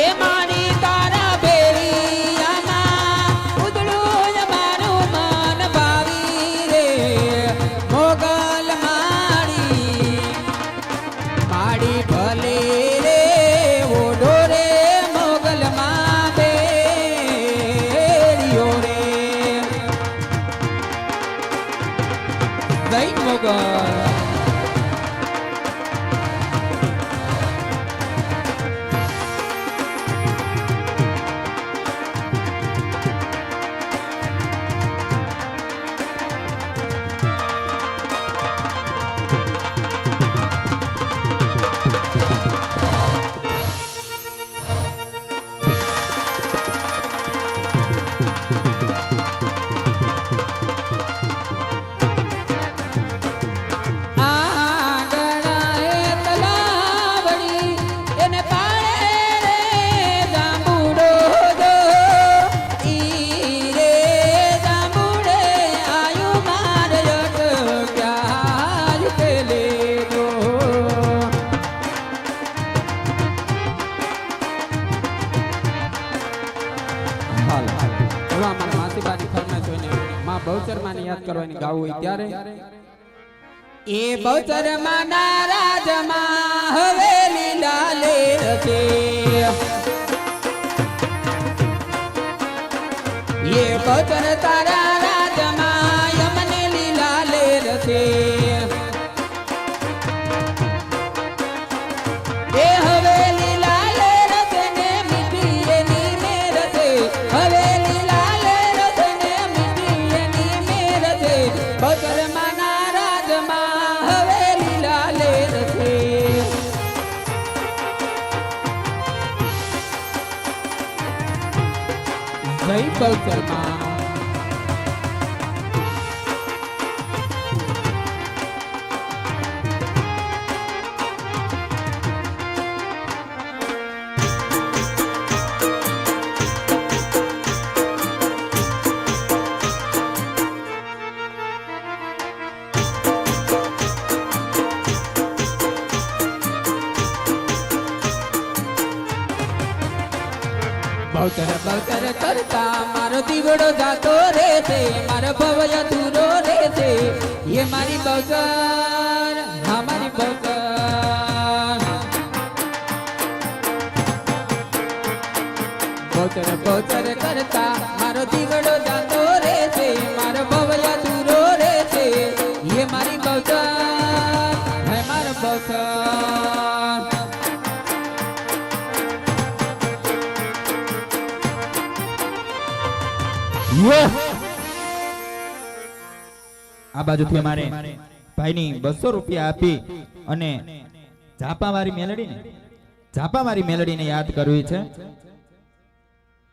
એ માં યાદ કરવાની ગાવું હોય ત્યારે? એ બહુચરમાના રાજમાં હવે લીલા alma. બહુચર બહુચર કરતા મારો દીવડો જાતો રે છે મારો ભવય અધૂરો રે છે એ મારી બગર હા મારી બગર અવતર બહુચર કરતા મારો દીવડો જાતો આ બાજુથી અમારે ભાઈની બસો રૂપિયા આપી અને ઝાપાવાળી મેલડીને ઝાપાવાળી મેલડીને યાદ કરવી છે.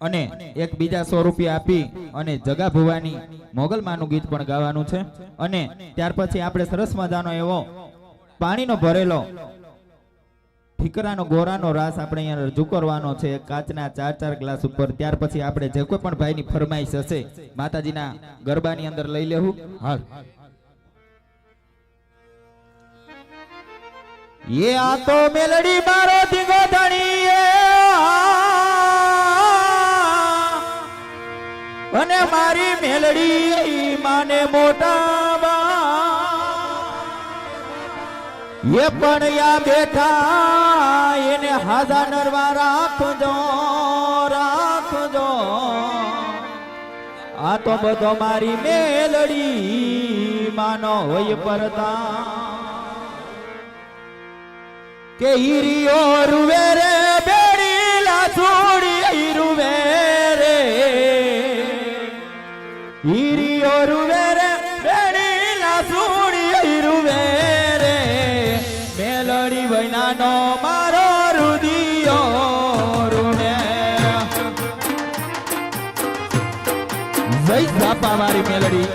અને એક બીજા સો રૂપિયા આપી અને જગા ભુવાની મોગલમાનું ગીત પણ ગાવાનું છે. અને ત્યાર પછી આપણે સરસ મજાનો એવો પાણીનો ભરેલો ઠીકરાનો ગોરાનો રાસ આપણે અહીંયા રજૂ કરવાનો છે. કાચના ચાર ચાર ગ્લાસ ઉપર. ત્યાર પછી આપણે જે કોઈ પણ ભાઈની ફરમાઈશ હશે માતાજીના ગરબાની અંદર લઈ લેવું. હાલ. એ આ તો મેલડી મારો ધીંગો ધણી અને મારી મેલડી માને મોટા એ પણ યા બેઠા એને હાજા નરવા રાખજો રાખજો. આ તો બધો મારી મેલડી માનો હોય પરતા. કે હીરિયો રૂવે રે, બેડી લાસુડી રૂવે રે. હીરિયો રૂવે મારી મેલડી.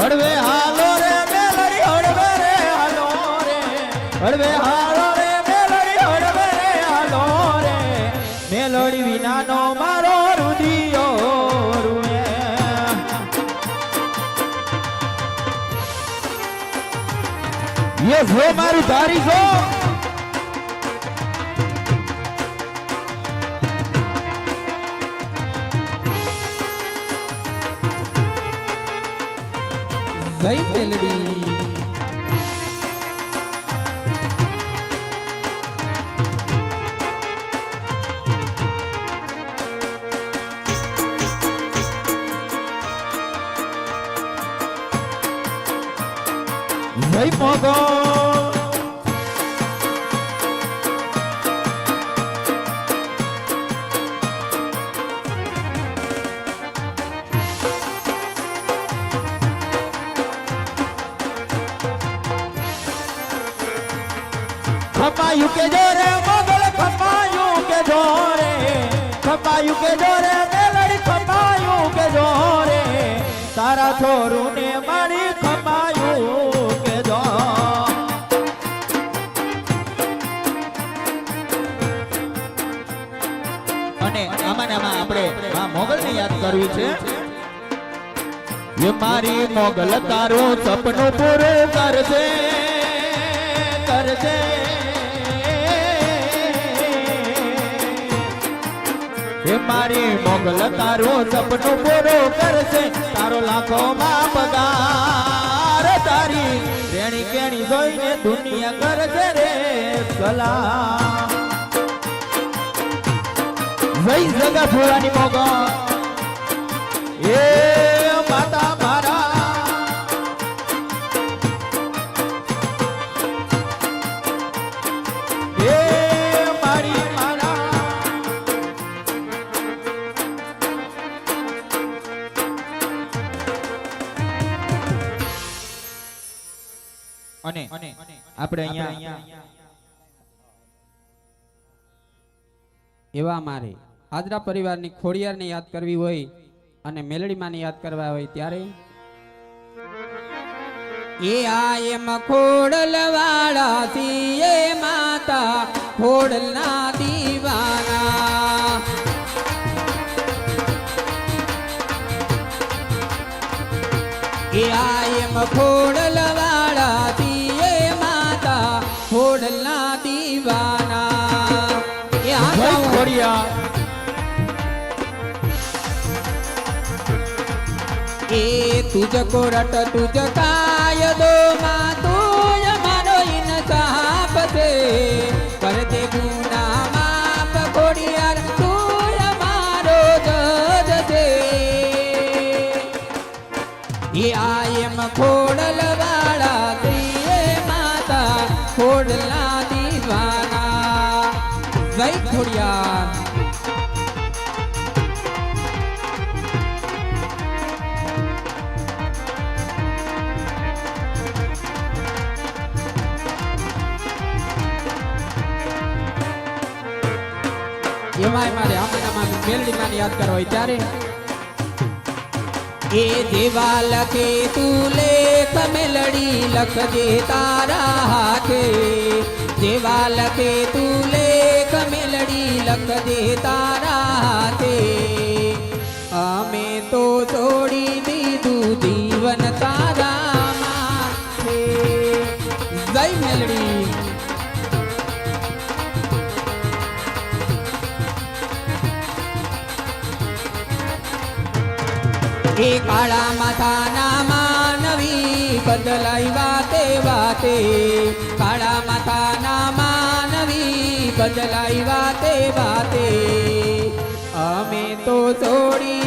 હળવે હાલો રે મેલડી, હળવે રે હાલો રે. હળવે હાલો રે મેલડી, હળવે રે હાલો જય મેલડી ખપાયું કે જોરે, મોગલ ખપાયું કે જોરે, ખપાયું કે જોરે, મેલડી ખપાયું કે જોરે. તારા છોરું ને મારી ખપાયું કે જો. અને આમાં આમાં આપણે આ મોગલ ને યાદ કરવી છે. એ મારી મોગલ તારું સપનું પૂરું કરશે કરશે. એ મારી મોગલ તારો સપનો પૂરો કરશે. તારો લાખો માં પગાર તારી રેણી કેણી જોઈને દુનિયા કરશે રે સલામ વૈ જગા ફોરાની મોગલ. એ આપણે અહીંયા. એવા મારે આદરા પરિવારની ખોડિયારને યાદ કરવી હોય અને મેલડીમાને યાદ કરવા હોય ત્યારે? એ આયમ ખોડલ વાળા સીએ માતા ખોડલના દીવાના. એ આયમ એમ વાળા तुझ कोरट तुझ काय दो मातो मारो इन सापसे करते गुना माप कोडियार तूय मारो जजसे ये आयम खोडल बाळा प्रिये माता खोडला दिवाना. जय खोडियार દીવાના જય ખોડિયાર એમાંય મારે આમાં મેલડી માં યાદ કરવા હોય ત્યારે એ જેવા લખે તું લેખ મેલડી લખજે તારા હાથે જેવા લખે તું લેખ મેલડી લખજે તારા હાથે અમે તો છોડી દીધું જીવન એ કાળા માથાના માનવી બદલાઈ વાતે વાતે. કાળા માથાના માનવી બદલાઈ વાતે વાતે. અમે તો છોડી